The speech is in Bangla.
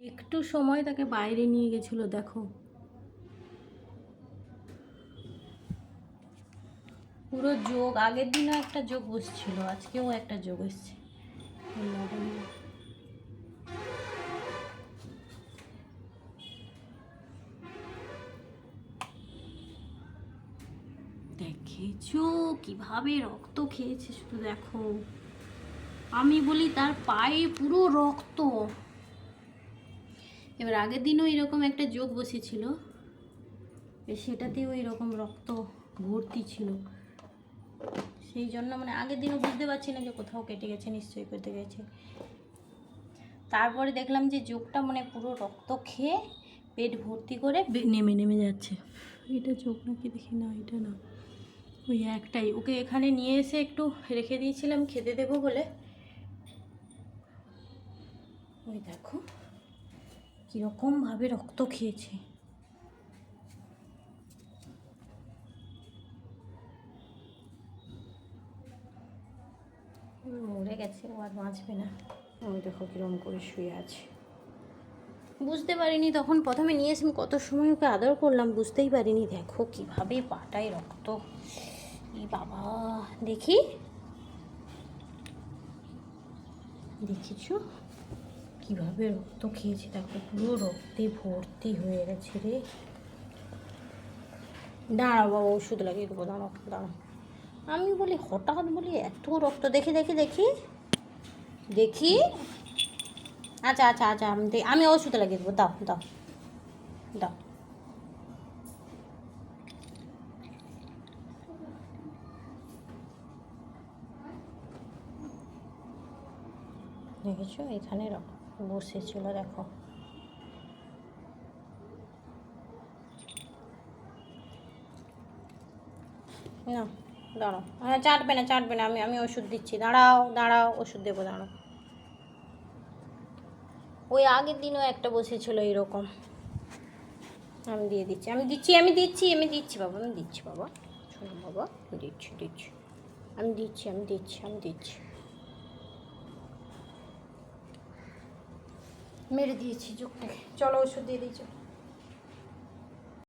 একটু সময় তাকে বাইরে নিয়ে গেছিল, দেখো। পুরো যোগ, আগের দিনও একটা যোগ বসছিল, আজকেও একটা যোগ এসছে। দেখেছ? কীভাবে রক্ত খেয়েছে, শুধু দেখো। আমি বলি তার পায়ে পুরো রক্ত। এবার আগের দিনও এরকম একটা যোগ বসেছিল সেটাতেও এরকম রক্ত ভর্তি ছিল। সেই জন্য মানে আগের দিনও বুঝতে পারছি না যে কোথাও কেটে গেছে, নিশ্চয়ই কেটে গেছে। তারপরে দেখলাম যে যোগটা মানে পুরো রক্ত খেয়ে পেট ভর্তি করে নেমে নেমে যাচ্ছে। এটা যোগ নাকি দেখি না, এটা না। ওই একটাই। ওকে এখানে নিয়ে এসে একটু রেখে দিয়েছিলাম, খেতে দেবো বলে। ওই দেখো। কীরকমভাবে রক্ত খেয়েছে। মরে গেছে ও আর বাঁচবে না। ওই দেখো কিরম করে শুয়ে আছে। বুঝতে পারিনি তখন প্রথমে নিয়ে এসে আমি কত সময় ওকে আদর করলাম বুঝতেই পারিনি। দেখো কীভাবে পাটায় রক্ত। ই বাবা দেখি। দেখেছ? কীভাবে রক্ত খেয়েছে? দেখো, পুরো রক্তে ভর্তি হয়ে গেছে রে। দাঁড়াও বাবা, ওষুধ লাগিয়ে দেবো। দাঁড়াও দাঁড়াও। আমি বলি, হঠাৎ বলি, এত রক্ত দেখি দেখি দেখি। দেখি। আচ্ছা আচ্ছা আচ্ছা আমি আমি ওষুধ লাগিয়ে দেবো। দাও দাও। দাও। দেখেছ? এখানে রক- বসেছিল, দেখো। না, দাঁড়াও। হ্যাঁ চাটবে না চাটবে না, আমি আমি ওষুধ দিচ্ছি। দাঁড়াও দাঁড়াও, ওষুধ দেবো, দাঁড়াও। ওই আগের দিনও একটা বসেছিল এরকম আমি দিয়ে দিচ্ছি। আমি দিচ্ছি আমি দিচ্ছি আমি দিচ্ছি, বাবা, আমি দিচ্ছি, বাবা। শোনো, বাবা, দিচ্ছি দিচ্ছি। আমি দিচ্ছি আমি দিচ্ছি আমি দিচ্ছি। মেরে দিয়েছি চোখটাকে। চলো ওষুধ দিয়ে দিয়েছি